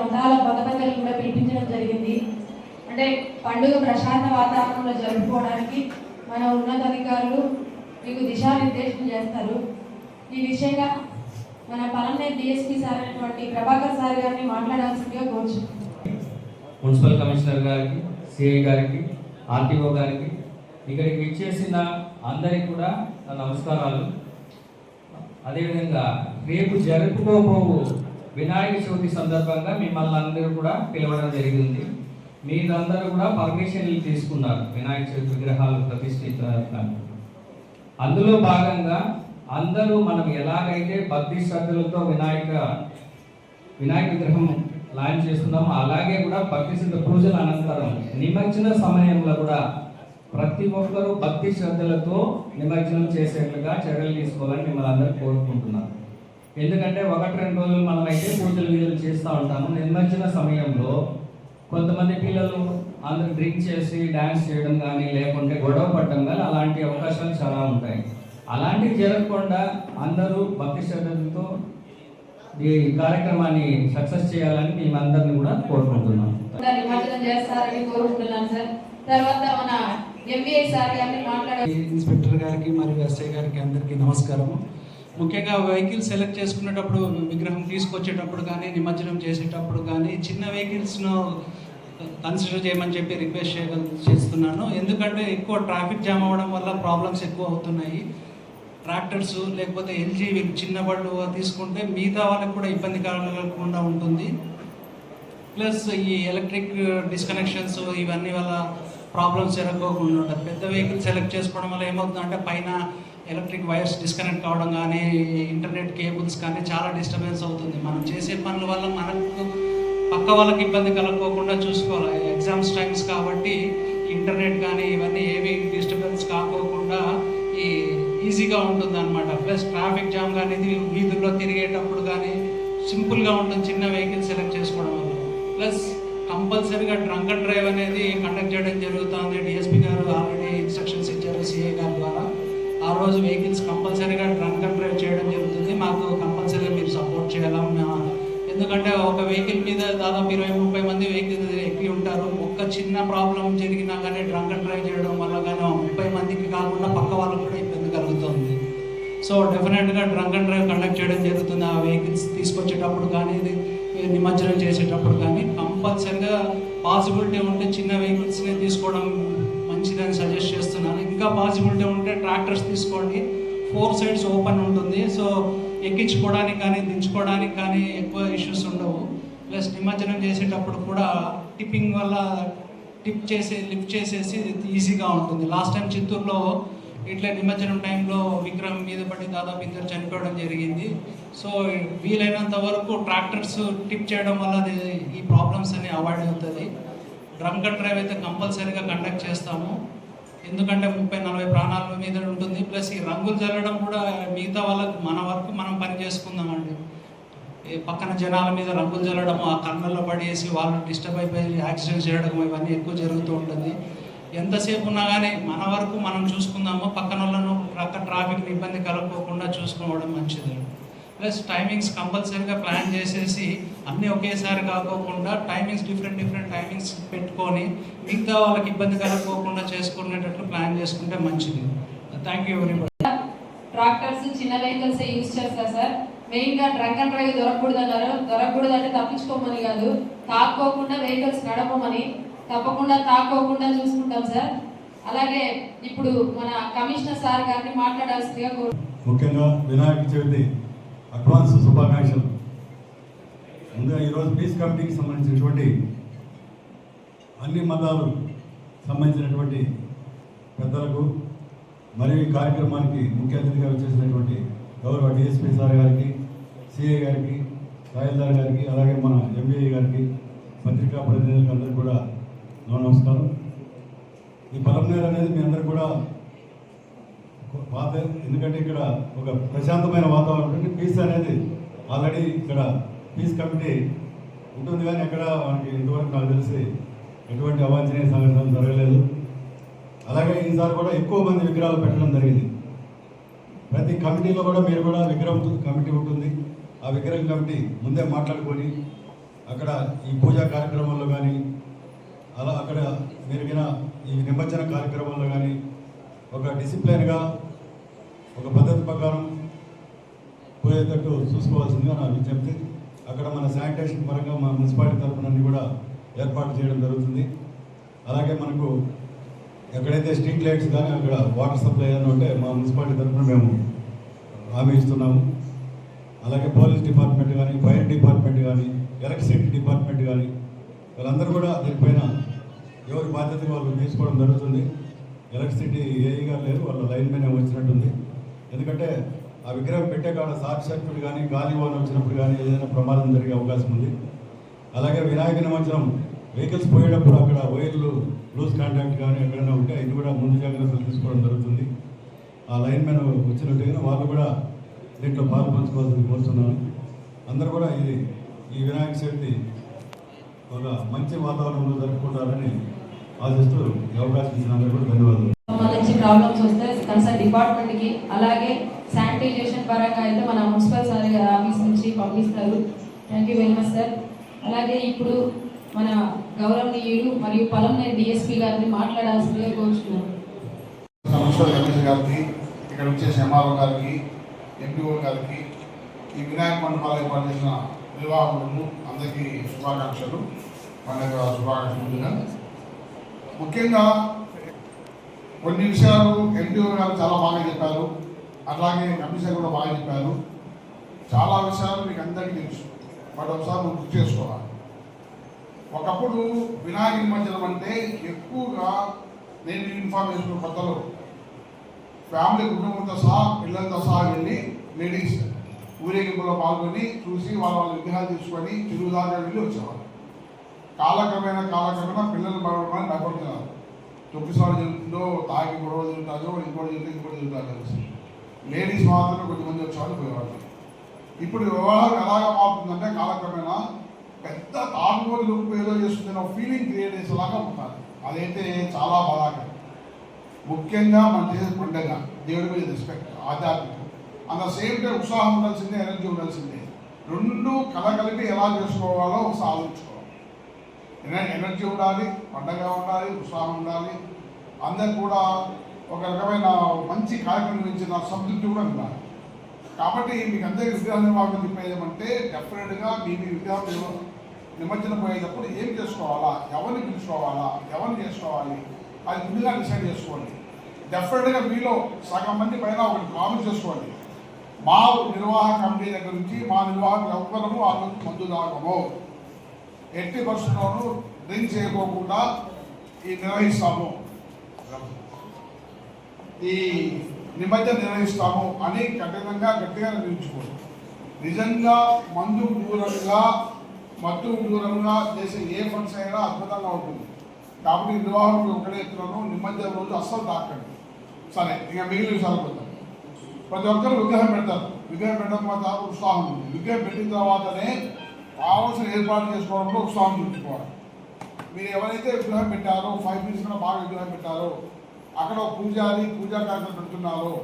మతాల మతపతులు కూడా పిలిపించడం జరిగింది. అంటే పండుగ ప్రశాంత వాతావరణంలో జరుపుకోవడానికి మన ఉన్నతాధికారులు మీకు దిశానిర్దేశం చేస్తారు. ఈ విషయంగా మన పలనే డిఎస్పీ సార్ అయినటువంటి ప్రభాకర్ సార్ గారిని మాట్లాడాల్సిందిగా కోరుచున్నాను మున్సిపల్ కమిషనర్ గారికి సిఐ గారికి ఆర్టీఓ గారికి ఇక్కడికి విచ్చేసిన అందరికి కూడా నా నమస్కారాలు. అదేవిధంగా రేపు జరుపుకోబోవు వినాయక చవితి సందర్భంగా మిమ్మల్ని అందరూ కూడా పిలవడం జరిగింది. మీరందరూ కూడా పర్మిషన్లు తీసుకున్నారు వినాయక చవితి విగ్రహాలు ప్రతిష్ఠించడానికి. అందులో భాగంగా అందరూ మనం ఎలాగైతే భక్తి శ్రద్ధలతో వినాయక వినాయక విగ్రహం లాంచ్ చేస్తున్నాము అలాగే కూడా భక్తి శ్రద్ధ పూజల అనంతరం నిమజ్జన సమయంలో కూడా ప్రతి ఒక్కరూ భక్తి శ్రద్ధలతో నిమజ్జనం చేసేట్లుగా చర్యలు తీసుకోవాలని మిమ్మల్ని అందరూ కోరుకుంటున్నారు. ఎందుకంటే ఒకటి రెండు రోజులు మనం అయితే పూజలు వీధులు చేస్తూ ఉంటాము. నిమజ్జన సమయంలో కొంతమంది పిల్లలు అందరూ డ్రింక్ చేసి డ్యాన్స్ చేయడం కానీ లేకుంటే గొడవ పడడం కానీ అలాంటి అవకాశాలు చాలా ఉంటాయి. అలాంటివి జరగకుండా అందరూ భక్తి శ్రద్ధలతో ఈ కార్యక్రమాన్ని సక్సెస్ చేయాలని మేమందరినీ కూడా కోరుకుంటున్నాం. కూడా నిమజ్జనం చేస్తారని కోరుకుంటున్నాను సార్. తర్వాత మన ఎంబీఏ సార్ గారిని మాట్లాడాలి ఇన్స్పెక్టర్ గారికి మరియు ఎస్ఐ గారికి అందరికీ నమస్కారము. ముఖ్యంగా వెహికల్ సెలెక్ట్ చేసుకునేటప్పుడు విగ్రహం తీసుకొచ్చేటప్పుడు కానీ నిమజ్జనం చేసేటప్పుడు కానీ చిన్న వెహికల్స్ను కన్సిడర్ చేయమని చెప్పి రిక్వెస్ట్ చేయ చేస్తున్నాను. ఎందుకంటే ఎక్కువ ట్రాఫిక్ జామ్ అవ్వడం వల్ల ప్రాబ్లమ్స్ ఎక్కువ అవుతున్నాయి. ట్రాక్టర్స్ లేకపోతే ఎల్జీ చిన్న బళ్ళు తీసుకుంటే మిగతా వాళ్ళకి కూడా ఇబ్బంది కలగకుండా ఉంటుంది. ప్లస్ ఈ ఎలక్ట్రిక్ డిస్కనెక్షన్స్ ఇవన్నీ వల్ల ప్రాబ్లమ్స్ జరగకోకుండా ఉంటుంది. పెద్ద వెహికల్ సెలెక్ట్ చేసుకోవడం వల్ల ఏమవుతుందంటే పైన ఎలక్ట్రిక్ వైర్స్ డిస్కనెక్ట్ కావడం కానీ ఇంటర్నెట్ కేబుల్స్ కానీ చాలా డిస్టర్బెన్స్ అవుతుంది. మనం చేసే పనుల వల్ల మనకు పక్క వాళ్ళకి ఇబ్బంది కలగకోకుండా చూసుకోవాలి. ఎగ్జామ్స్ టైమ్స్ కాబట్టి ఇంటర్నెట్ కానీ ఇవన్నీ ఏవి డిస్టర్బెన్స్ కాకోకుండా ఈ ఈజీగా ఉంటుంది అనమాట ప్లస్ ట్రాఫిక్ జామ్ కానీ వీధుల్లో తిరిగేటప్పుడు కానీ సింపుల్గా ఉంటుంది చిన్న వెహికల్ సెలెక్ట్ చేసుకోవడం వల్ల. ప్లస్ కంపల్సరీగా డ్రంక్ అండ్ డ్రైవ్ అనేది కండక్ట్ చేయడం జరుగుతుంది. డిఎస్పీ గారు ఆల్రెడీ ఇన్స్ట్రక్షన్స్ ఇచ్చారు సిఏ గారి ద్వారా. రోజు వెహికల్స్ కంపల్సరీగా డ్రంక్ అండ్ డ్రైవ్ చేయడం జరుగుతుంది. మాకు కంపల్సరీగా మీరు సపోర్ట్ చేయాలా? ఎందుకంటే ఒక వెహికల్ మీద దాదాపు ఇరవై ముప్పై మంది వెహికల్ ఎక్కి ఉంటారు. ఒక్క చిన్న ప్రాబ్లం జరిగినా కానీ డ్రంక్ అండ్ డ్రైవ్ చేయడం వల్ల కానీ ముప్పై మందికి కాకుండా పక్క వాళ్ళకు కూడా ఇబ్బంది కలుగుతుంది. సో డెఫినెట్గా డ్రంక్ అండ్ డ్రైవ్ కండక్ట్ చేయడం జరుగుతుంది. ఆ వెహికల్స్ తీసుకొచ్చేటప్పుడు కానీ ఇది నిమజ్జనం చేసేటప్పుడు కానీ కంపల్సరిగా పాసిబిలిటీ ఉంటే చిన్న వెహికల్స్ని తీసుకోవడం మంచిదని సజెస్ట్ చేస్తున్నాను. ఇంకా పాసిబిలిటీ ఉంటే ట్రాక్టర్స్ తీసుకోండి. ఫోర్ సైడ్స్ ఓపెన్ ఉంటుంది. సో ఎక్కించుకోవడానికి కానీ దించుకోవడానికి కానీ ఎక్కువ ఇష్యూస్ ఉండవు. ప్లస్ నిమజ్జనం చేసేటప్పుడు కూడా టిప్పింగ్ వల్ల టిప్ చేసి లిఫ్ట్ చేసేసి ఈజీగా ఉంటుంది. లాస్ట్ టైం చిత్తూరులో ఇట్లా నిమజ్జనం టైంలో విగ్రహం మీద పడి దాదాపు ఇద్దరు చనిపోవడం జరిగింది. సో వీలైనంత వరకు ట్రాక్టర్స్ టిప్ చేయడం వల్ల అది ఈ ప్రాబ్లమ్స్ అన్ని అవాయిడ్ అవుతుంది డ్రంక్ అండ్ డ్రైవ్ అయితే కంపల్సరీగా కండక్ట్ చేస్తాము ఎందుకంటే ముప్పై నలభై ప్రాణాల మీద ఉంటుంది. ప్లస్ ఈ రంగులు చల్లడం కూడా మిగతా వాళ్ళకి మన వరకు మనం పని చేసుకుందామండి. ఈ పక్కన జనాల మీద రంగులు చల్లడం ఆ కన్నుల్లో పడేసి వాళ్ళు డిస్టర్బ్ అయిపోయి యాక్సిడెంట్స్ చేయడం ఇవన్నీ ఎక్కువ జరుగుతూ ఉంటుంది. ఎంతసేపు ఉన్నా కానీ మన వరకు మనం చూసుకుందాము పక్కన వాళ్ళను ట్రాఫిక్ని ట్రాఫిక్ ఇబ్బంది కలగకోకుండా చూసుకోవడం మంచిది. ప్లస్ టైమింగ్స్ కంపల్సరీగా ప్లాన్ చేసేసి అన్నీ ఒకేసారి కాకోకుండా టైమింగ్స్ డిఫరెంట్ డిఫరెంట్ టైమింగ్స్ పెట్టుకొని మిగతా వాళ్ళకి ఇబ్బంది కలగకోకుండా చేసుకునేటట్లు ప్లాన్ చేసుకుంటే మంచిది. Thank you very much tractors చిన్న వెహికల్స్ యూజ్ చేస్తారు సార్? మెయిన్గా డ్రంక్ అండ్ డ్రైవ్ దొరకకూడదు అన్నారు దొరకకూడదు అంటే తప్పించుకోమని కాదు. తాక్కోకుండా వెహికల్స్ నడపమని తప్పకుండా తాక్కోకుండా చూసుకుంటాం సార్. అలాగే ఇప్పుడు మన కమిషనర్ సార్ గారిని మాట్లాడాల్సిందిగా కోరు ముఖ్యంగా వినాయక చవితి అడ్వాన్స్ శుభాకాంక్షలు. ముందుగా ఈరోజు పీస్ కమిటీకి సంబంధించినటువంటి అన్ని మతాలు సంబంధించినటువంటి పెద్దలకు మరియు ఈ కార్యక్రమానికి ముఖ్య అతిథిగా వచ్చేసినటువంటి గౌరవ డిఎస్పీ సార్ గారికి సిఐ గారికి తహసీల్దార్ గారికి అలాగే మన ఎంబీఏ గారికి పత్రికా ప్రతినిధులకు అందరికీ కూడా నమస్కారం. ఈ పలంనేరు అనేది మీ అందరు కూడా ఎందుకంటే ఇక్కడ ఒక ప్రశాంతమైన వాతావరణం ఉంటుంది. పీస్ అనేది ఆల్రెడీ ఇక్కడ పీస్ కమిటీ ఉంటుంది కానీ ఎక్కడ మనకి ఇంతవరకు నాకు తెలిసి ఎటువంటి అవాంఛనీయ సంఘటనలు జరగలేదు. అలాగే ఈసారి కూడా ఎక్కువ మంది విగ్రహాలు పెట్టడం జరిగింది. ప్రతి కమిటీలో కూడా మీరు కూడా విగ్రహం కమిటీ ఉంటుంది. ఆ విగ్రహం కమిటీ ముందే మాట్లాడుకొని అక్కడ ఈ పూజా కార్యక్రమంలో కానీ అలా అక్కడ మెరుగిన ఈ నిమజ్జన కార్యక్రమంలో కానీ ఒక డిసిప్లిన్గా ఒక పద్ధతి ప్రకారం పోయేటట్టు చూసుకోవాల్సిందిగా నా విజ్ఞప్తి. అక్కడ మన శానిటేషన్ పరంగా మా మున్సిపాలిటీ తరఫున కూడా ఏర్పాటు చేయడం జరుగుతుంది. అలాగే మనకు ఎక్కడైతే స్ట్రీట్ లైట్స్ కానీ అక్కడ వాటర్ సప్లై అని ఉంటే మా మున్సిపాలిటీ తరఫున మేము హామీ ఇస్తున్నాము. అలాగే పోలీస్ డిపార్ట్మెంట్ కానీ ఫైర్ డిపార్ట్మెంట్ కానీ ఎలక్ట్రిసిటీ డిపార్ట్మెంట్ కానీ వీళ్ళందరూ కూడా దీనిపైన ఎవరి బాధ్యత వాళ్ళు తీసుకోవడం జరుగుతుంది. ఎలక్ట్రిసిటీ ఏఈ గారు లేరు వాళ్ళ లైన్ మీద వచ్చినట్టుంది. ఎందుకంటే ఆ విగ్రహం పెట్టే కాడ సాక్షాత్తుడు కానీ గాలివాన్ వచ్చినప్పుడు కానీ ఏదైనా ప్రమాదం జరిగే అవకాశం ఉంది. అలాగే వినాయక నిమజ్జనం వెహికల్స్ పోయేటప్పుడు అక్కడ వైర్లు లూజ్ కాంటాక్ట్ కానీ ఎక్కడైనా ఉంటే ఇది కూడా ముందు జాగ్రత్తలు తీసుకోవడం జరుగుతుంది. ఆ లైన్ మ్యాన్ వచ్చినట్టుగా వాళ్ళు కూడా దీంట్లో పాలు పంచుకోవాల్సింది కోరుతున్నాను. అందరూ కూడా ఇది ఈ వినాయక చవితి ఒక మంచి వాతావరణంలో జరుపుకుంటారని ఆశిస్తూ ఈ అవకాశం ఇచ్చిన అందరూ కూడా ధన్యవాదాలు ప్రాబ్లమ్స్ వస్తే కన్సర్న్ డిపార్ట్మెంట్కి అలాగే శానిటైజేషన్ పరంగా అయితే మన మున్సిపల్ సార్ గారి ఆఫీస్ నుంచి పంపిస్తారు. Thank you very much sir అలాగే ఇప్పుడు మన గౌరవనీయుడు మరియు పొలంనేని డిఎస్పీ గారిని మాట్లాడాల్సిందిగా కోరుచున్నాను. సంవత్సరాల ఎమ్మెల్యే గారికి ఇక్కడ వచ్చేసి ఎంఆర్ఓ గారికి ఎంపీఓ గారికి ఈ వినాయక మండపాలు ఏర్పాటు చేసిన నిర్వాహకులకు అందరికీ శుభాకాంక్షలు. పండుగ శుభాకాంక్షలు. ముందుగా ముఖ్యంగా కొన్ని విషయాలు ఎన్టీఓ గారు చాలా బాగా చెప్పారు. అలాగే కమిషనర్ కూడా బాగా చెప్పారు. చాలా విషయాలు మీకు అందరికీ తెలుసు. బట్ ఒకసారి గుర్తు చేసుకోవాలి. ఒకప్పుడు వినాయక నిమజ్జనం అంటే ఎక్కువగా నేను ఇన్ఫార్మేషన్ కొత్తలో ఫ్యామిలీ కుటుంబంతో సహా పిల్లలతో సహా వెళ్ళి లేడీస్ ఊరేగింపులో పాల్గొని చూసి వాళ్ళ వాళ్ళ విగ్రహాలు తీసుకొని తిరుగుదారులు వెళ్ళి వచ్చేవాళ్ళు. కాలక్రమేణ కాలక్రమేణ పిల్లలు పడవడం భయపడుతున్నారు తొక్కిసారి జరుగుతుందో తాగి గొడవ జరుగుతుందో ఇంకోటి జరుగుతుంది ఇంకోటి జరుగుతుంది కలిసి లేడీస్ మాత్రమే కొంతమంది వచ్చేవాళ్ళు పోయేవాళ్ళు. ఇప్పుడు వ్యవహారం ఎలాగా మారుతుందంటే కాలక్రమేణా పెద్ద తాగుబోలు లుక్ ఏదో చేస్తుంది ఒక ఫీలింగ్ క్రియేట్ చేసేలాగా ఉంటారు. అదైతే చాలా బాధాకరం. ముఖ్యంగా మనం చేసే పండుగ. దేవుడి మీద రెస్పెక్ట్ ఆధ్యాత్మికం. అట్ ద సేమ్ టైం ఉత్సాహం ఉండాల్సిందే ఎనర్జీ ఉండాల్సిందే. రెండు కలగలిపి ఎలా చేసుకోవాలో ఒకసారి ఆలోచించుకోవాలి ఎనర్జీ ఉండాలి పండగ ఉండాలి ఉత్సాహం ఉండాలి. అందరు కూడా ఒక రకమైన మంచి కార్యక్రమం ఇచ్చిన సంతృప్తి కూడా ఉండాలి. కాబట్టి మీకు అందరికీ విగ్రహ నిర్వాహకం చెప్పేది ఏమంటే డెఫినెట్గా మీ మీ విగ్రహం నిమజ్జనం పోయేటప్పుడు ఏం చేసుకోవాలా? ఎవరిని పిలుచుకోవాలా? ఎవరిని చేసుకోవాలి? అది ముందుగా డిసైడ్ చేసుకోండి. డెఫినెట్గా మీలో సగం మంది పైన ఒకటి కామెంట్ చేసుకోండి. మా నిర్వాహక కమిటీ దగ్గర నుంచి మా నిర్వాహకులు ఎవ్వరము ఆ రోజు మందు దాగము ఎట్టి పరిస్థితుల్లోనూ డ్రింక్ చేయకోకుండా ఈ నిర్వహిస్తాము. ఈ నిమజ్జన నిర్వహిస్తాము అని కఠినంగా గట్టిగా నిర్ణయించుకోండి. నిజంగా మందు దూరంగా మత్తు దూరంగా చేసే ఏ ఫండ్స్ అయినా అద్భుతంగా ఉంటుంది. కాబట్టి నిర్వాహకులు ఒకటే ఎత్తులను నిమజ్జనం రోజు అస్సలు తాకండి. సరే ఇక మిగిలిన విషయాలు ప్రతి ఒక్కరు విగ్రహం పెడతారు. విగ్రహం పెట్టడం తర్వాత ఉత్సాహం ఉంది విగ్రహం పెట్టిన తర్వాతనే కావాల్సిన ఏర్పాటు చేసుకోవడంలో ఉత్సాహం చూపించుకోవాలి. మీరు ఎవరైతే విగ్రహం పెట్టారో ఫైవ్ మినిట్స్ కన్నా బాగా విగ్రహం పెట్టారో అక్కడ పూజారి పూజా కార్యక్రమం పెడుతున్నారో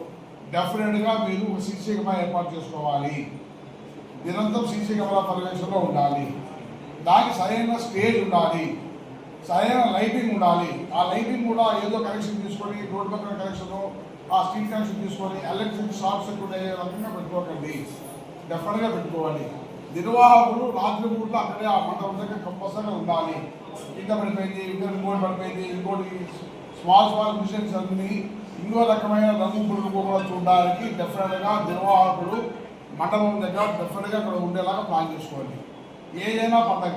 డెఫినెట్గా మీరు ఒక సీసీ కెమెరా ఏర్పాటు చేసుకోవాలి. నిరంతరం సీసీ కెమెరా ఉండాలి. దానికి సరైన స్టేజ్ ఉండాలి. సరైన లైటింగ్ ఉండాలి. ఆ లైటింగ్ కూడా ఏదో కనెక్షన్ తీసుకొని రోడ్ పక్కన కనెక్షన్ ఆ స్ట్రీట్ కనెక్షన్ తీసుకొని ఎలక్ట్రిక్ షార్ట్ సర్క్యూట్ అయ్యే రకంగా పెట్టుకోకండి. డెఫినెట్గా పెట్టుకోవాలి. నిర్వాహకులు రాత్రి పూట అక్కడే ఆ మండపం దగ్గర కంపల్సరీ ఉండాలి. కింద పడిపోయింది ఇంకోటి ఇంకోటి పడిపోయింది ఇంకోటి స్మాల్ స్మాల్ మిషన్స్ అన్ని ఇంకో రకమైన రంగు పురుగు కూడా చూడడానికి డెఫినెట్గా నిర్వాహకులు మండపం దగ్గర డెఫినెట్గా అక్కడ ఉండేలాగా ప్లాన్ చేసుకోవాలి ఏదైనా పండగ.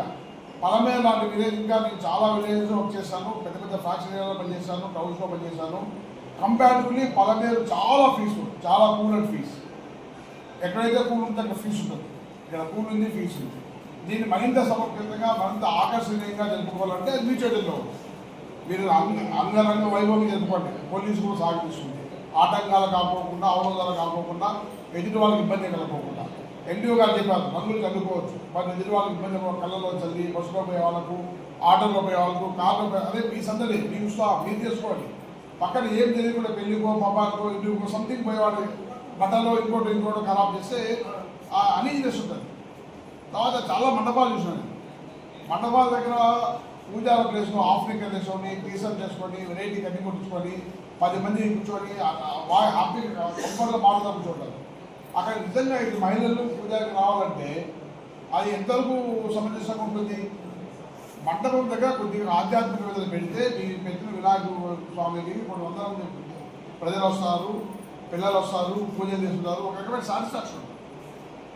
పలమే లాంటి విలేజ్ ఇంకా నేను చాలా విలేజెస్ వర్క్ చేశాను. పెద్ద పెద్ద ఫ్యాక్టరీలో ఏరియాలో పనిచేశాను టౌన్స్లో పనిచేశాను. కంపారిటివ్లీ పలమేరు చాలా ఫీజు చాలా కూలర్ ఫీజు ఎక్కడైతే కూల్ ఉంటే అక్కడ ఫీజు ఉంటుంది. ఇక్కడ కూల్ ఉంది ఫీజు ఉంది. దీన్ని మరింత సమర్థంగా మరింత ఆకర్షణీయంగా జరుపుకోవాలంటే అది మీ చేతుల్లో మీరు అంగ అంగరంగ వైభవం జరుపుకోండి. పోలీసు కూడా సహకరిస్తుంది. ఆటంకాలు కాకపోకుండా అవరోధాలు కాకపోకుండా ఎదుటి వాళ్ళకి ఇబ్బంది కలగకుండా ఎన్డీఓ గారు చెప్పారు రంగులు చల్లుకోవచ్చు. మరి ఎదుటి వాళ్ళకి ఇబ్బంది కళ్ళలో చల్లి బస్సులో పోయే వాళ్ళకు ఆటోలో పోయే వాళ్ళకు కార్లో పోయే అదే మీ సందడి మీ ఉత్సాహం మీరు చేసుకోండి. పక్కన ఏం తెలియకుండా పెళ్ళికో పబ్బాకో ఇంటికో సంథింగ్ పోయేవాడు బట్టలో ఇంకోటి ఇంకోటి ఖరాబ్ చేస్తే ఆ అనీజినెస్ ఉంటుంది తర్వాత చాలా మండపాలు చూసాను మండపాల దగ్గర పూజా ప్లేస్లో ఆఫ్రికా చేసుకొని టీషర్ట్ చేసుకొని వెరైటీ కట్టి కొట్టించుకొని పది మంది కూర్చొని బాగా హ్యాపీగా కంఫర్ట్గా మాట్లాడుతూ కూర్చుంటారు. అక్కడ నిజంగా ఇది మహిళలు పూజాకి రావాలంటే అది ఎంతవరకు సమంజసంగా ఉంటుంది? మండపం దగ్గర కొద్దిగా ఆధ్యాత్మిక విధులు పెడితే మీ పెట్టిన వినాయక స్వామికి కొన్ని వందల మంది ప్రజలు వస్తారు పిల్లలు వస్తారు పూజలు చేస్తున్నారు ఒక రకమైన సాటిస్ఫాక్షన్ ఉంటుంది.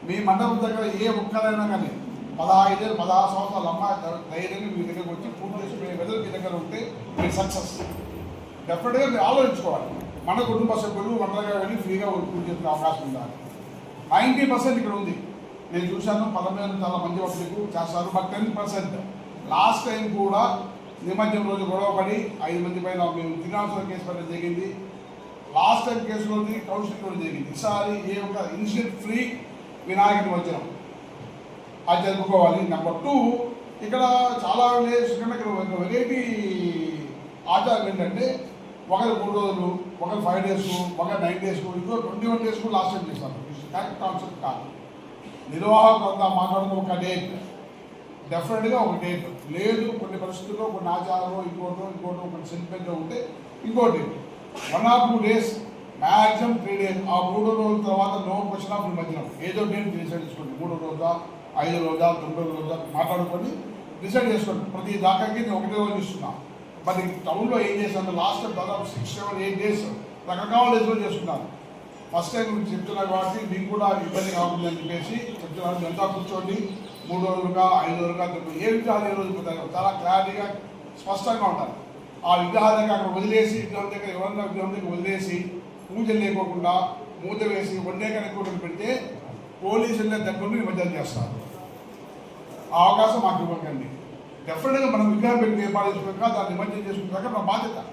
మీ మండపం దగ్గర ఏ ఒక్కరైనా కానీ పదహైదు పదహారు సంవత్సరాల అమ్మాయి ధైర్యంగా మీ దగ్గరకు వచ్చి పూర్తి చేసి మీ మీ దగ్గర ఉంటే మీరు సక్సెస్. డెఫినెట్గా మీరు ఆలోచించుకోవాలి. మన కుటుంబ సభ్యులు ఒంటరిగా వెళ్ళి ఫ్రీగా పూజ చేసే అవకాశం ఉండాలి. నైంటీ పర్సెంట్ ఇక్కడ ఉంది. నేను చూశాను పదమూడు చాలా మంది పబ్లిక్ చేస్తారు but ten percent. Last time కూడా నిమజ్జనం రోజు గొడవపడి ఐదు మంది పైన మేము తినాల్సిన కేసు పెట్టడం జరిగింది. లాస్ట్ టైం కేసులో కౌన్సిలింగ్ కూడా జరిగింది. ఈసారి ఏ ఒక్క ఇన్సిడెంట్ ఫ్రీ వినాయకుడి వచనం. అది చదువుకోవాలి నెంబర్ టూ ఇక్కడ చాలా వెరైటీ ఆచారం ఏంటంటే ఒకరు మూడు రోజులు ఒకరు ఫైవ్ డేస్ ఒకరు నైన్ డేస్ ఇంకో twenty one days last time చేస్తారు. కరెక్ట్ కాన్సెప్ట్ కాదు. నిర్వాహకు అంతా మాట్లాడుతూ ఒక డేట్ డెఫినెట్గా ఒక డేట్ లేదు కొన్ని పరిస్థితుల్లో కొన్ని ఆచారాలు ఇంకోటో ఇంకోటో కొన్ని సెంటిమెంట్ ఉంటే ఇంకో date one or two days maximum three days ఆ మూడు రోజుల తర్వాత నో క్వశ్చన్ ఆఫ్ నిమజ్జనం ఏదో డేట్ డిసైడ్ చేసుకోండి. మూడు రోజా ఐదు రోజా తొమ్మిది రోజా మాట్లాడుకొని డిసైడ్ చేసుకోండి. ప్రతి దాకాకి నేను ఒకటే రోజు ఇస్తున్నా. మరి టౌన్లో ఏం చేశాను లాస్ట్ దాదాపు సిక్స్ సెవెన్ ఎయిట్ డేస్ రకరకాల డేస్లో చేసుకున్నాను ఫస్ట్ టైం మీకు చెప్తున్నారు కాబట్టి మీకు కూడా ఇబ్బంది కాకుండా అని చెప్పేసి చెప్తున్నాను మీరు అంతా కూర్చోండి. మూడు రోజులుగా ఐదు రోజులుగా ఏ విగ్రహాలు ఏ రోజు చాలా క్లారిటీగా స్పష్టంగా ఉండాలి. ఆ విగ్రహాల దగ్గర అక్కడ వదిలేసి విగ్రహం దగ్గర ఎవరన్నా విగ్రహం దగ్గర వదిలేసి పూజలు లేకోకుండా మూత వేసి వండే కనుక్కోవడం పెడితే పోలీసుల దగ్గర నిమజ్జనం చేస్తారు. ఆ అవకాశం మాకు ఇవ్వకండి. డెఫినెట్గా మనం విగ్రహం పెట్టి ఏర్పాటు చేసుకున్నాక దాన్ని నిమజ్జనం చేసుకున్నాక మన బాధ్యత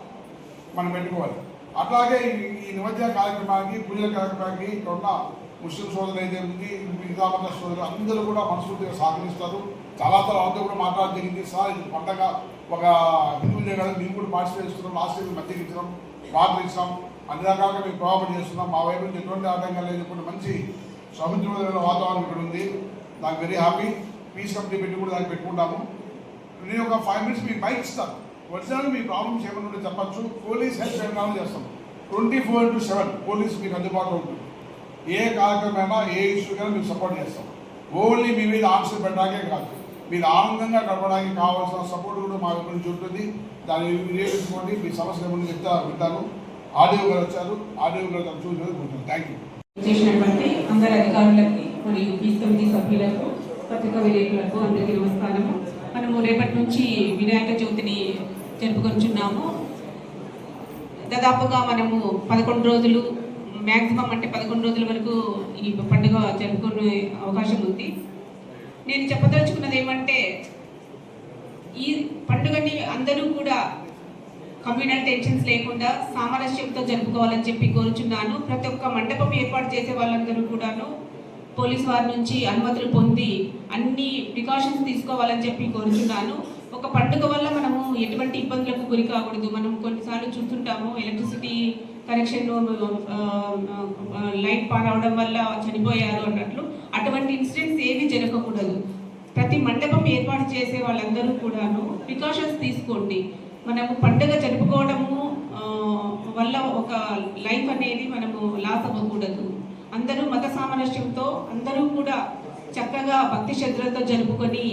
మనం పెట్టుకోవాలి. అట్లాగే ఈ- నిమజ్జన కార్యక్రమానికి పూజల కార్యక్రమానికి ఇక్కడ ఉన్న ముస్లిం సోదరులు అయితే ఉంది మిగతా మత సోదరులు అందరూ కూడా మనస్ఫూర్తిగా సహకరిస్తారు. చాలా సార్లు వాళ్ళతో కూడా మాట్లాడడం జరిగింది. సార్ ఇది పండగ ఒక హిందువులే కదా మేము కూడా పార్టిసిపేట్ చేస్తున్నాం లాస్ట్ ఇయర్ మధ్యకి ఇచ్చినాం వాటర్ ఇచ్చినాం అన్ని రకాలుగా మేము కోఆపరేట్ చేస్తున్నాం. మా వైపు నుంచి ఎటువంటి ఆటంకం లేదు. ఇప్పుడు మంచి సముద్రమైన వాతావరణం ఇక్కడ ఉంది. నాకు వెరీ హ్యాపీ పీస్ కంపెనీ పెట్టి కూడా దానికి పెట్టుకుంటాము. నేను ఒక ఫైవ్ మినిట్స్ మీ బైక్ ఇస్తాను. ఒరిజినల్ మీ ప్రాబ్లమ్స్ ఏమైనా ఉంటే చెప్పచ్చు. పోలీస్ హెల్ప్ ఏమైనా చేస్తాం. Twenty four into seven police మీకు అందుబాటులో ఉంటుంది. ఏ కార్యక్రమైనా ఏ ఇష్యూ అయినా మీకు సపోర్ట్ చేస్తాం. ఓన్లీ మీ మీద ఆన్సర్ పెట్టడానికే కాదు. మీరు ఆనందంగా గడపడానికి కావాల్సిన సపోర్ట్ కూడా మా వైపు నుంచి ఉంటుంది. దాన్ని వినియోగించుకోండి. మీ సమస్య ఏమైనా చెప్తా వింటాను. ఆడియో గారు వచ్చారు ఆడియో గారు తను చూసి థ్యాంక్ యూ చేసినటువంటి అందరి అధికారులకి మరియు పీస్ కమిటీ సభ్యులకు పత్రికా విలేకరులకు అందరికీ నమస్కారము. మనము రేపటి నుంచి వినాయక చవితిని జరుపుకొంచున్నాము దాదాపుగా మనము పదకొండు రోజులు మ్యాక్సిమం అంటే పదకొండు రోజుల వరకు ఈ పండుగ జరుపుకునే అవకాశం ఉంది. నేను చెప్పదలుచుకున్నది ఏమంటే ఈ పండుగని అందరూ కూడా కమ్యూనల్ టెన్షన్స్ లేకుండా సామరస్యంతో జరుపుకోవాలని చెప్పి కోరుచున్నాను. ప్రతి ఒక్క మండపం ఏర్పాటు చేసే వాళ్ళందరూ కూడాను పోలీస్ వారి నుంచి అనుమతులు పొంది అన్ని ప్రికాషన్స్ తీసుకోవాలని చెప్పి కోరుచున్నాను. ఒక పండుగ వల్ల మనము ఎటువంటి ఇబ్బందులకు గురి కాకూడదు. మనం కొన్నిసార్లు చూస్తుంటాము ఎలక్ట్రిసిటీ కనెక్షన్ లైట్ పాన్ అవడం వల్ల చనిపోయారు అన్నట్లు. అటువంటి ఇన్సిడెంట్స్ ఏమీ జరగకూడదు. ప్రతి మండపం ఏర్పాటు చేసే వాళ్ళందరూ కూడాను ప్రికాషన్స్ తీసుకోండి. మనము పండుగ జరుపుకోవడము వల్ల ఒక లైఫ్ అనేది మనము లాస్ అవ్వకూడదు అందరూ మత సామరస్యంతో అందరూ కూడా చక్కగా భక్తి శ్రద్ధలతో జరుపుకొని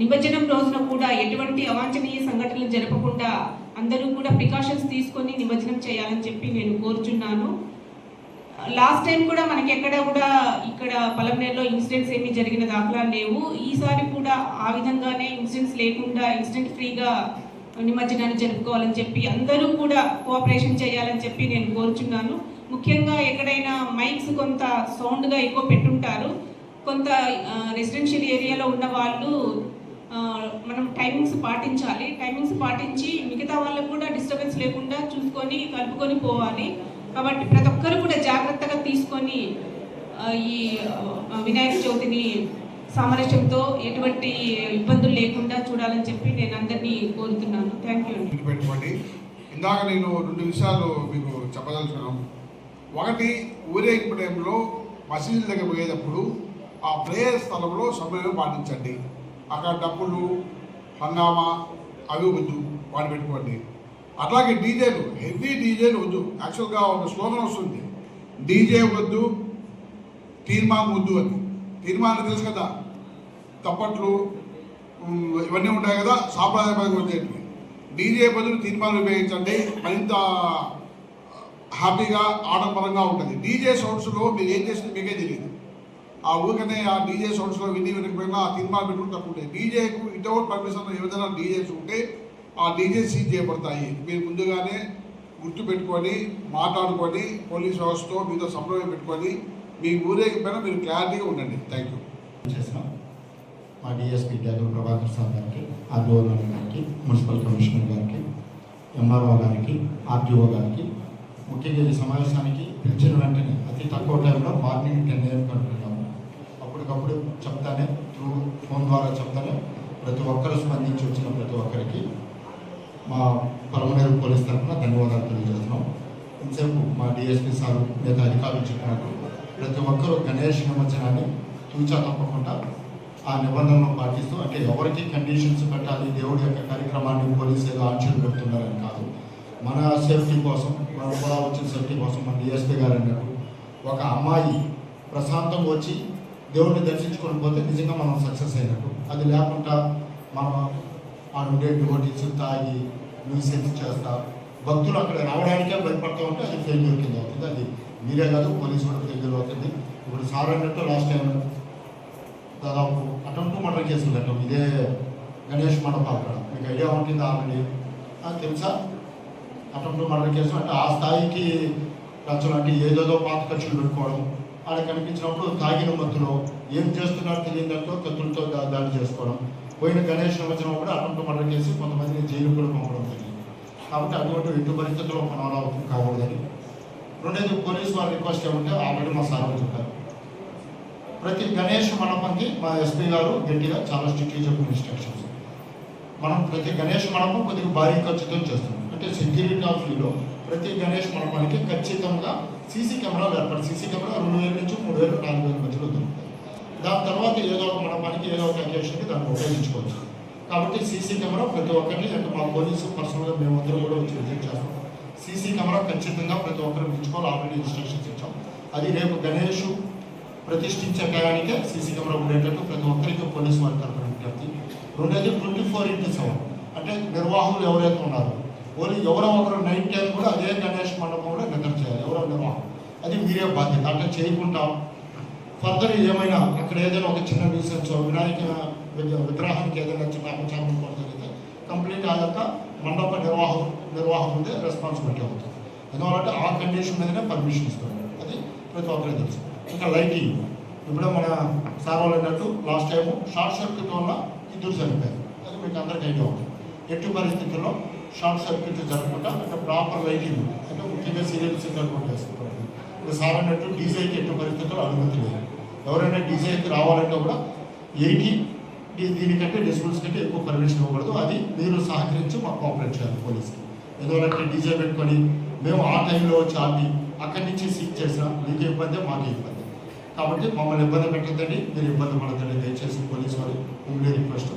నిమజ్జనం రోజున కూడా ఎటువంటి అవాంఛనీయ సంఘటనలు జరపకుండా అందరూ కూడా ప్రికాషన్స్ తీసుకొని నిమజ్జనం చేయాలని చెప్పి నేను కోరుచున్నాను. లాస్ట్ టైం కూడా మనకి ఎక్కడ కూడా ఇక్కడ పలంనేరులో ఇన్సిడెంట్స్ ఏమీ జరిగిన దాఖలాలు లేవు. ఈసారి కూడా ఆ విధంగానే ఇన్సిడెంట్స్ లేకుండా ఇన్సిడెంట్ ఫ్రీగా నిమజ్జనాన్ని జరుపుకోవాలని చెప్పి అందరూ కూడా కోఆపరేషన్ చేయాలని చెప్పి నేను కోరుచున్నాను. ముఖ్యంగా ఎక్కడైనా మైక్స్ కొంత సౌండ్గా ఎక్కువ పెట్టుంటారు. కొంత రెసిడెన్షియల్ ఏరియాలో ఉన్న వాళ్ళు మనం టైమింగ్స్ పాటించాలి. టైమింగ్స్ పాటించి మిగతా వాళ్ళకు కూడా డిస్టర్బెన్స్ లేకుండా చూసుకొని కలుపుకొని పోవాలి. కాబట్టి ప్రతి ఒక్కరు కూడా జాగ్రత్తగా తీసుకొని ఈ వినాయక చవితిని సామరస్యంతో ఎటువంటి ఇబ్బందులు లేకుండా చూడాలని చెప్పి నేను అందరినీ కోరుతున్నాను. థ్యాంక్ యూ పెట్టుకోండి ఇందాక నేను రెండు విషయాలు మీకు చెప్పదలుచున్నాను ఒకటి ఊరేగింపు టైంలో మసీదు దగ్గర పోయేటప్పుడు ఆ ప్రేయర్ స్థలంలో సమయం పాటించండి. అక్కడ డబ్బులు హంగామా అవి వద్దు వాటి పెట్టుకోండి అట్లాగే డీజేలు హెవీ డీజేలు వద్దు. యాక్చువల్గా ఒక స్లోగన్ వస్తుంది. డీజే వద్దు తీర్మానం వద్దు అని. తీర్మానం తెలుసు కదా. తప్పట్లు ఇవన్నీ ఉంటాయి కదా సాంప్రదాయపరంగా ఉండేటివి. డీజే బదులు తీర్మానం ఉపయోగించండి. మరింత హ్యాపీగా ఆడంబరంగా ఉంటుంది. డీజే సౌండ్స్లో మీరు ఏం చేసింది మీకే తెలియదు. ఆ ఊరికనే ఆ డీజే సౌండ్స్లో విని వినకపోయినా ఆ తీర్మానం పెట్టుకుని తప్పు ఉంటాయి డీజేకు వితౌట్ పర్మిషన్ విధంగా డీజేస్ ఉంటే ఆ డీజే సీజ్ చేయబడతాయి. మీరు ముందుగానే గుర్తు పెట్టుకొని మాట్లాడుకొని పోలీస్ వ్యవస్థతో మీతో సంప్రదాయం పెట్టుకొని మీ ఊరేగిపోయినా మీరు క్లారిటీగా ఉండండి. థ్యాంక్ యూ చేసిన మా డిఎస్పీ డ్రైవర్ ప్రభాకర్ సార్ గారికి ఆర్డీఓ గారికి మున్సిపల్ కమిషనర్ గారికి ఎంఆర్ఓ గారికి ఆర్డీఓ గారికి ముఖ్యంగా ఈ సమావేశానికి పిలిచిన వెంటనే అతి తక్కువ టైంలో మార్నింగ్ టెన్ ఏఎం కనుక్కున్నాము అప్పటికప్పుడు చెప్తానే త్రూ ఫోన్ ద్వారా చెప్తానే ప్రతి ఒక్కరు స్పందించి వచ్చిన ప్రతి ఒక్కరికి మా పరమనేరు పోలీస్ తరఫున ధన్యవాదాలు తెలియజేస్తున్నాం. ఇంతసేపు మా డిఎస్పీ సార్ మిగతా అధికారులు చెప్పినట్టు ప్రతి ఒక్కరూ గణేష్ నిమజ్జనాన్ని తూచా తప్పకుండా ఆ నిబంధనలు పాటిస్తూ అంటే ఎవరికి కండిషన్స్ పెట్టాలి దేవుడి యొక్క కార్యక్రమాన్ని పోలీసు ఏదో ఆంక్షలు పెడుతున్నారని కాదు. మన సేఫ్టీ కోసం మన కూడా వచ్చిన సేఫ్టీ కోసం మన డిఎస్పీ గారు అన్నట్టు ఒక అమ్మాయి ప్రశాంతం వచ్చి దేవుడిని దర్శించుకొని పోతే నిజంగా మనం సక్సెస్ అయినట్టు. అది లేకుండా మనం ఆ ఉండే డివోటీస్ తాగి న్యూసెన్స్ చేస్తా భక్తులు అక్కడ రావడానికే భయపడతా ఉంటే అది ఫెయిల్యూర్ కింద అవుతుంది. అది మీరే కాదు పోలీసు కూడా ఫెయిల్యూర్ అవుతుంది ఇప్పుడు సార్ అన్నట్టు లాస్ట్ టైం దాదాపు అటెంప్ట్ మర్డర్ కేసులు కట్టాం ఇదే గణేష్ మండపం అక్కడ. మీకు ఐడియా ఉంటుంది ఆల్రెడీ? తెలుసా? అటెంప్ట్ మర్డర్ కేసు అంటే ఆ స్థాయికి ఖర్చులు అంటే ఏదేదో పాత ఖర్చులు పెట్టుకోవడం. ఆడ కనిపించినప్పుడు తాగిన మత్తులో ఏం చేస్తున్నారో తెలియదంటూ కత్తులతో దాడి చేసుకోవడం. పోయిన గణేష్ నిమజ్జనం కూడా అటెంప్ట్ మర్డర్ చేసి కొంతమందిని జైలు కూడా పంపడం జరిగింది. కాబట్టి అటువంటి ఎటు పరిస్థితుల్లో మనం అలా అవుతుంది కాకూడదని రెండోది పోలీసు వారి రిక్వెస్ట్ ఏమంటే ఆల్రెడీ మా సార్ చెప్పారు. ప్రతి గణేష్ మండపంకి మా ఎస్పీ గారు గట్టిగా చాలా స్ట్రిక్ట్గా చెప్పిన ఇన్స్ట్రక్షన్స్ మనం ప్రతి గణేష్ మండపం కొద్దిగా భారీ ఖర్చుతో చేస్తున్నాం. అంటే సెక్యూరిటీ ఆఫ్ వ్యూలో ప్రతి గణేష్ మండపానికి ఖచ్చితంగా సీసీ కెమెరాలు ఏర్పడి సీసీ కెమెరా రెండు వేల నుంచి మూడు వేలు నాలుగు వేల మధ్యలో దొరుకుతాయి. దాని తర్వాత ఏదో ఒక మండపానికి ఏదో ఒక అకేషన్కి దాన్ని ఉపయోగించుకోవచ్చు. కాబట్టి సీసీ కెమెరా ప్రతి ఒక్కరిని అంటే మా పోలీసు పర్సనల్గా మేమందరం కూడా వచ్చి విజిట్ చేస్తాం. సీసీ కెమెరా ఖచ్చితంగా ప్రతి ఒక్కరు ఉంచుకోవాలి. ఆల్రెడీ ఇన్స్ట్రక్షన్స్ ఇచ్చాం. అది రేపు గణేష్ ప్రతిష్ఠించే టయానికే సీసీ కెమెరా ఉండేటట్టు ప్రతి ఒక్కరికి పోలీసు వారి తరఫున విజ్ఞప్తి. రెండోది ట్వంటీ ఫోర్ ఇంటూ సెవెన్ అంటే నిర్వాహకులు ఎవరైతే ఉన్నారో ఓన్లీ ఎవరో ఒకరు నైట్ టైం కూడా అదే గణేష్ మండపం కూడా నిద్ర చేయాలి. ఎవరో నిర్వాహం అది మీరే బాధ్యత. అంటే చేయకుండా ఫర్దర్ ఏమైనా అక్కడ ఏదైనా ఒక చిన్న న్యూసెన్స్ వినాయక విగ్రహానికి ఏదైనా చిన్న అపచారం కూడా జరిగితే కంప్లీట్ ఆ యొక్క మండప నిర్వాహం నిర్వాహకుడే రెస్పాన్సిబిలిటీ అవుతుంది. ఎందువల్లంటే ఆ కండిషన్ మీదనే పర్మిషన్ ఇస్తారు. అది ప్రతి ఒక్కరికి తెలుసు. ఇంకా లైటింగ్ ఇప్పుడే మన సార్ వాళ్ళు అన్నట్టు లాస్ట్ టైం షార్ట్ సర్క్యూట్ వల్ల ఇద్దరు చనిపోయారు అది మీకు అందరికీ ఐడియా ఉంటుంది ఎట్టి పరిస్థితుల్లో షార్ట్ సర్క్యూట్ జరగకుండా అంటే ప్రాపర్ లైటింగ్ అంటే ముఖ్యంగా సీరియల్ సిగ్నల్ కొట్టేసుకుంటారు ఇప్పుడు సార్ అన్నట్టు డీజేకి ఎట్టి పరిస్థితుల్లో అనుమతి లేదు. ఎవరైనా డీజేకి రావాలంటే కూడా ఎయిటీ దీనికంటే డెసిబుల్స్ కంటే ఎక్కువ పర్మిషన్ ఇవ్వకూడదు. అది మీరు సహకరించి మాకు కోఆపరేట్ చేయాలి పోలీస్కి ఎందుకంటే డీజే పెట్టుకొని మేము ఆ టైంలో వచ్చి ఆపి అక్కడి నుంచి సీక్ చేసినా మీకు ఇబ్బంది మాకు ఇబ్బంది. కాబట్టి మమ్మల్ని ఇబ్బంది పెట్టద్దండి. మీరు ఇబ్బంది పడద్దండి. దయచేసి పోలీసు వాళ్ళు ఉండే రిక్వెస్ట్.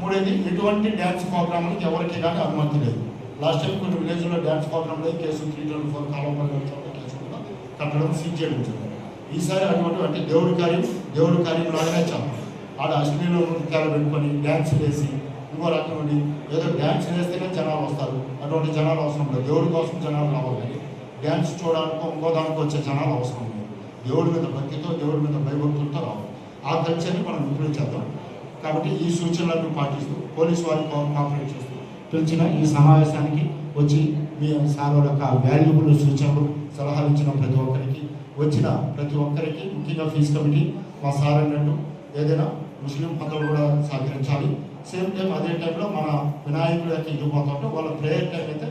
మూడేది ఎటువంటి డ్యాన్స్ ప్రోగ్రాంలకి ఎవరికి కానీ అనుమతి లేదు. లాస్ట్ టైం కొన్ని విలేజ్లో డ్యాన్స్ ప్రోగ్రాంలో కేసు త్రీ ట్వంటీ ఫోర్ కాలంలో కేసు కూడా కట్టడం సీజ్ చేయడం జరిగింది. ఈసారి అటువంటి అంటే దేవుడి కార్యం దేవుడి కార్యం లాగానే చాలా ఆడ అశ్వినిలో నృత్యాలు పెట్టుకొని డ్యాన్స్ వేసి ఇంకో రకం ఏదో డ్యాన్స్ వేస్తేనే జనాలు వస్తారు. అటువంటి జనాలు అవసరం లేదు దేవుడి కోసం జనాలు రావాలి కానీ డ్యాన్స్ చూడడానికి ఇంకో దానికి వచ్చే జనాలు అవసరం లేదు దేవుడి మీద భక్తితో దేవుడి మీద భయభక్తులతో రావాలి. ఆ కల్చర్ని మనం ఇంప్రూవ్ చేద్దాం. కాబట్టి ఈ సూచనలను పాటిస్తూ పోలీసు వారికి కోఆపరేట్ చేస్తూ పిలిచిన ఈ సమావేశానికి వచ్చి మీ సార్ యొక్క వాల్యుబుల్ సూచనలు సలహాలు ఇచ్చిన ప్రతి ఒక్కరికి వచ్చిన ప్రతి ఒక్కరికి ముఖ్యంగా ఫీజు కమిటీ మా సార్ అన్నట్టు ఏదైనా ముస్లిం పదవులు కూడా సహకరించాలి సేమ్ టైం అదే టైంలో మన వినాయకుడి యొక్క ఇది పోతుంటే వాళ్ళ ప్రేయర్ టైం అయితే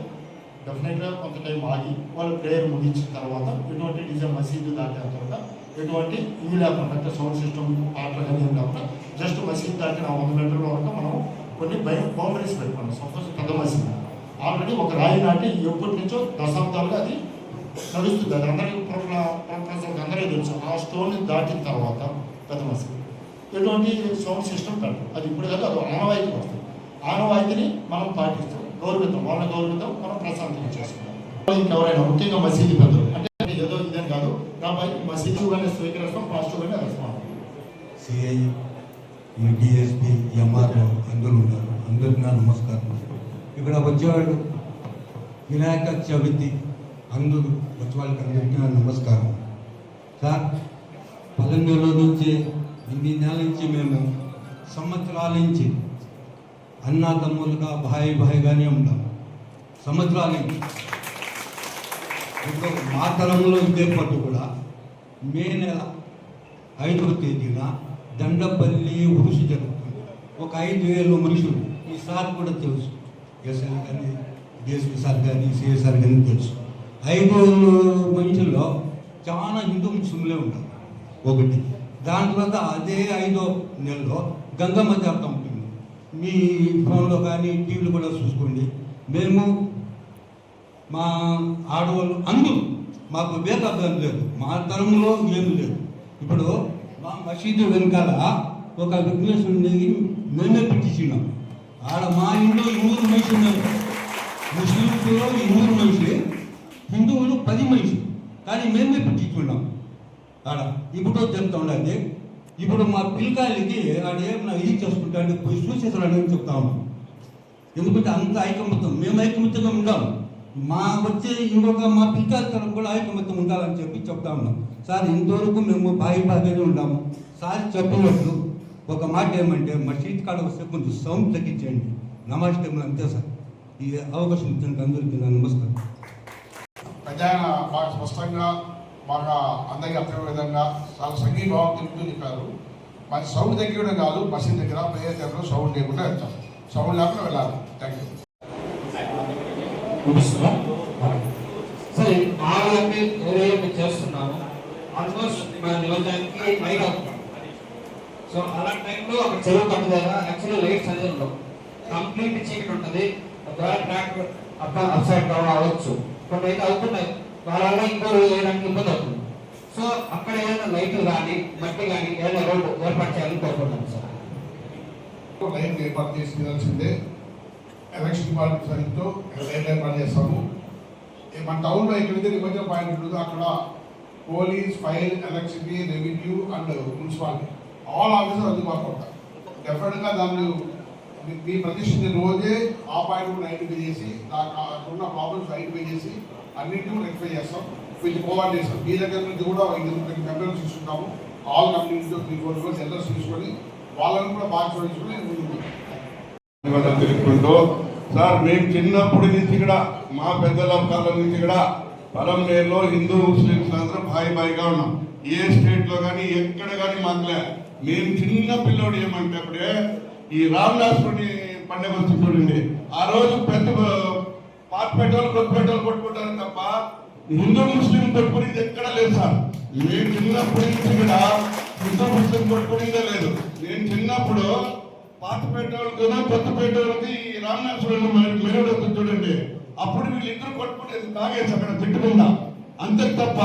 డెఫినెట్గా కొంత టైం ఆగి వాళ్ళ ప్రేయర్ ముగించిన తర్వాత ఎటువంటి e డిజైన్ మసీదు దాటిన తర్వాత ఎటువంటి ఇవి లేకుండా అంటే సౌండ్ సిస్టమ్ పాటలు కానీ ఏమి లేకుండా జస్ట్ మసీద్ దాటిన వంద మీటర్ల వరకు మనం కొన్ని భయం బౌండరీస్ పెట్టుకున్నాం సపోజ్ పెద్ద మసీదు. ఆల్రెడీ ఒక రాయి నాటి ఎప్పటి నుంచో దశాబ్దాలుగా అది నడుస్తుంది. అది అందరికీ ప్రజలకు అందరికీ తెలుసు. ఆ స్టోన్ దాటిన తర్వాత పెద్ద మసీదు. ఎటువంటి సౌండ్ సిస్టమ్ కాదు. అది ఇప్పుడు కాదు అది ఆనవాయితీ వస్తుంది. ఆనవాయితీని మనం పాటిస్తాం. గౌరవితం వాళ్ళ గౌరవితం మనం ప్రశాంతం చేసుకుంటాం ఇంకెవరైనా ముఖ్యంగా మసీదు పెద్దలు. అంటే ఏదో ఇదని కాదు. రాబాయి మసీదు కానీ స్వీకరిస్తాం పాజిటివ్ కానీ రెస్పాండ్ సిఐ డిఎస్పి ఎంఆర్ఓ అందరూ ఉన్నారు. అందరికీ నా నమస్కారం. ఇక్కడ వచ్చేవాళ్ళు వినాయక చవితి అందరూ వచ్చే వాళ్ళకి అందరికీ నా నమస్కారం. సార్ పల్లెటూరులో నుంచి ఇన్ని నెలల నుంచి మేము సంవత్సరాల నుంచి అన్నాతమ్ములుగా భాయి భాయిగానే ఉన్నాం సంవత్సరాల నుంచి. ఇప్పుడు మా తరంలో ఇదే పట్టు కూడా. మే నెల ఐదవ తేదీన దండపల్లి ఉరుసు జరుగుతుంది. ఒక ఐదు వేల మనుషులు. ఈసారి కూడా తెలుసు. ఎస్ఎల్ కానీ డిఎస్పీ సార్ కానీ సిఎస్ఆర్ కానీ తెలుసు. ఐదు మనుషుల్లో చాలా హిందూ ముస్లింలే ఉన్నారు ఒకటి. దాని తర్వాత అదే ఐదో నెలలో గంగమ్మ జాతర ఉంటుంది. మీ ఫోన్లో కానీ టీవీలో కూడా చూసుకోండి. మేము మా ఆడవాళ్ళు అందరూ మాకు భేదాభేదం లేదు. మా తరంలో ఏమి లేదు. ఇప్పుడు మా మసీదు వెనకాల ఒక విఘ్నేశ్వరుని మేమే పెట్టించినాం. ఆడ మా ఇంట్లో ఇరువురు మనిషి ఉన్నారు ముస్లింస్లో ఇరువురు మనిషి హిందువులు పది మనిషి. కానీ మేమే పెట్టించుకున్నాం. ఆడ ఇప్పుడు జరుగుతూ ఉండాలి ఇప్పుడు మా పిల్లకాయలకి ఆడ ఏమన్నా ఇది చేసుకుంటా అంటే పోయి అని చెప్తా ఉన్నాం. ఎందుకంటే అంత ఐకమత్యం. మేము ఐకమత్యంగా ఉండాం. మా వచ్చే ఇంకొక మా పిల్లకాయల తరం కూడా ఐకమత్యం ఉండాలని చెప్పి చెప్తా ఉన్నాం. సార్ ఇంతవరకు మేము బాయి బాగానే ఉన్నాము. సార్ చెప్పినట్టు ఒక మాట ఏమంటే మసీద్ కాడ వస్తే కొంచెం సౌండ్ తగ్గించండి నమాజ్ టైంలో అంతే సార్. ఈ అవకాశం ఇచ్చినందుకు అందరికీ నా నమస్కారం. ప్రజా బాగా స్పష్టంగా బాగా అందరికీ అర్థమయ్యే విధంగా చాలా సంఘీభావం తెలుపుతూ చెప్పారు. మన సౌండ్ దగ్గర కాదు మసీద్ దగ్గర ప్రేయర్ దగ్గర సౌండ్ లేకుండా వెళ్తాం. సౌండ్ లేకుండా వెళ్ళాలి. థ్యాంక్ యూ సరే ఆలయాన్ని ఏదైతే చేస్తున్నాము. ఆల్మోస్ట్ మన నియోజకానికి మైక్ అవుతున్నాం. సో అలాంటి టైంలో అక్కడ చెరువు కట్ట దగ్గర యాక్చువల్లీ లైట్స్ అనేది కంప్లీట్ చీకటి ఉంటుంది. ఒకవేళ ట్రాక్ అప్ అప్సైడ్ డౌన్ అవ్వచ్చు. కొన్ని అయితే అవుతున్నాయి. వాళ్ళ వల్ల ఇంకో వేయడానికి ఇబ్బంది అవుతుంది సో అక్కడ ఏదైనా లైట్లు కానీ మట్టి కానీ ఏదైనా రోడ్డు ఏర్పాటు చేయాలని కోరుకుంటున్నాను సార్. లైన్ ఏర్పాటు చేసుకోవాల్సిందే ఎలక్షన్ డిపార్ట్మెంట్ లైన్ ఏర్పాటు చేస్తాము. మన టౌన్లో ఎక్కడైతే నిమజ్జన పాయింట్ ఉంటుందో అక్కడ police fire electricity revenue and municipality all officer అందుబాటులో ఉంటారు. డెఫినెట్గా దాన్ని మీ- ప్రతిష్ట రోజే ఆ పాయింట్ కూడా ఐడెంటిఫై చేసి దానికి అక్కడ ఉన్న ప్రాబ్లమ్స్ ఐడెంటిఫై చేసి అన్నింటినీ కూడా రెక్టిఫై చేస్తాం. వీటి కోఆర్డినేషన్ మీ దగ్గర నుంచి కూడా ఇద్దరు కంప్లైంట్స్ తీసుకుంటాము. All community three four four centers తీసుకొని వాళ్ళని కూడా బాగా చూపించుకొని ముందుకు తెలుపుకుంటూ సార్ మేము చిన్నప్పటి నుంచి కూడా మా పెద్దల కాలం నుంచి కూడా పరంనేరులో హిందూ ముస్లిమ్స్ అందరం బాయి భాయిగా ఉన్నాం. ఏ స్టేట్లో కానీ ఎక్కడ కానీ మాకులే మేము చిన్న పిల్లోడు ఏమంటే అప్పుడే ఈ రామదాసుడి పండుగ వచ్చి చూడండి. ఆ రోజు పెద్ద పాత పెట్రోల్ కొత్త పెట్రోల్ కొట్టుకుంటారు తప్ప హిందూ ముస్లిం కొట్టుకునేది ఎక్కడ లేదు సార్. నేను చిన్నప్పటి నుంచి కూడా హిందూ ముస్లిం కొట్టుకునేదే లేదు. నేను చిన్నప్పుడు పాత పెట్రోల్ కదా కొత్త పెట్రోల్కి ఈ రామనాథుడు మెరుడు వస్తుంది చూడండి. అప్పుడు వీళ్ళిద్దరు కొట్టుకునేది తాగేసి అక్కడ తిట్టుకుందా అంతే తప్ప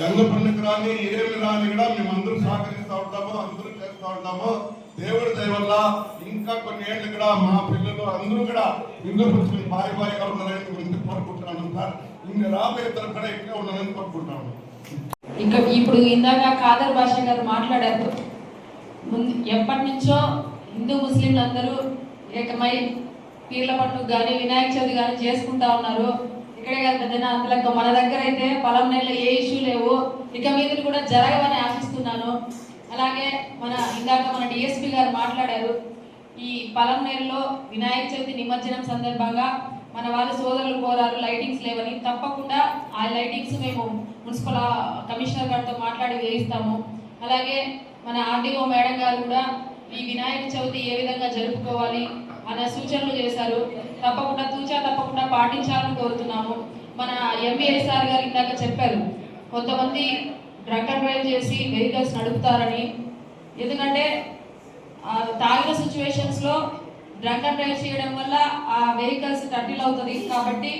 గంగ పండుగ రాని ఏమి రాని కూడా మేమందరూ సహకరిస్తూ ఉంటాము అందరూ చేస్తూ ఉంటాము దేవుడి దయ వల్ల ఇంకా కొన్ని ఏళ్ళు కూడా మా పిల్లలు అందరూ కూడా హిందూ పుచ్చుకుని భారీ భారీగా ఉన్నారని ముందు కోరుకుంటున్నాను సార్. ఇంకా రాబోయే తరం కూడా ఇంకా ఉండాలని కోరుకుంటున్నాను. ఇంకా ఇప్పుడు ఇందాక కాదర్ భాష గారు మాట్లాడారు. ముందు ఎప్పటి నుంచో హిందూ ముస్లింలు అందరూ ఏకమై పీర్ల పండుగ కానీ వినాయక చవితి కానీ చేసుకుంటా ఉన్నారు. ఇక్కడే కాదు పెద్దనా అందులో మన దగ్గర అయితే పొలం నెలలో ఏ ఇష్యూ లేవు. ఇక మీద కూడా జరగవని ఆశిస్తున్నాను. అలాగే మన ఇందాక మన డిఎస్పి గారు మాట్లాడారు ఈ పొలం వినాయక చవితి నిమజ్జనం సందర్భంగా మన వాళ్ళ సోదరులు కోరారు లైటింగ్స్ లేవని. తప్పకుండా ఆ లైటింగ్స్ మేము మున్సిపల్ కమిషనర్ గారితో మాట్లాడి వేయిస్తాము. అలాగే మన ఆర్డీఓ మేడం గారు కూడా ఈ వినాయక చవితి ఏ విధంగా జరుపుకోవాలి అనే సూచనలు చేశారు. తప్పకుండా తూచా తప్పకుండా పాటించాలని కోరుతున్నాము. మన ఎంబీఏ సార్ గారు ఇందాక చెప్పారు కొంతమంది డ్రగ్ అండ్ డ్రైవ్ చేసి వెహికల్స్ నడుపుతారని. ఎందుకంటే తాగిన సిచ్యువేషన్స్లో డ్రగ్ అండ్ డ్రైవ్ చేయడం వల్ల ఆ వెహికల్స్ టర్టిల్ అవుతుంది. కాబట్టి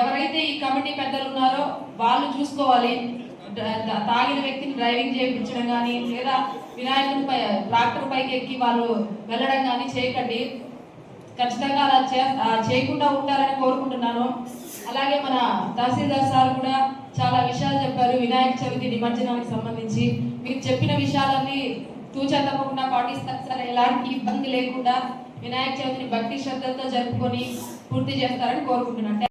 ఎవరైతే ఈ కమిటీ పెద్దలు ఉన్నారో వాళ్ళు చూసుకోవాలి. తాగిన వ్యక్తిని డ్రైవింగ్ చేయించడం కానీ లేదా వినాయకుని పై ట్రాక్టర్ పైకి ఎక్కి వాళ్ళు వెళ్ళడం కానీ చేయకండి. ఖచ్చితంగా అలా చేయకుండా ఉంటారని కోరుకుంటున్నాను. అలాగే మన తహసీల్దార్ సార్ కూడా చాలా విషయాలు చెప్పారు. వినాయక చవితి నిమజ్జనానికి సంబంధించి. మీరు చెప్పిన విషయాలన్నీ తూచా తప్పకుండా పాటిస్తారు సార్. ఎలాంటి ఇబ్బంది లేకుండా వినాయక చవితిని భక్తి శ్రద్ధలతో జరుపుకొని పూర్తి చేస్తారని కోరుకుంటున్నాను.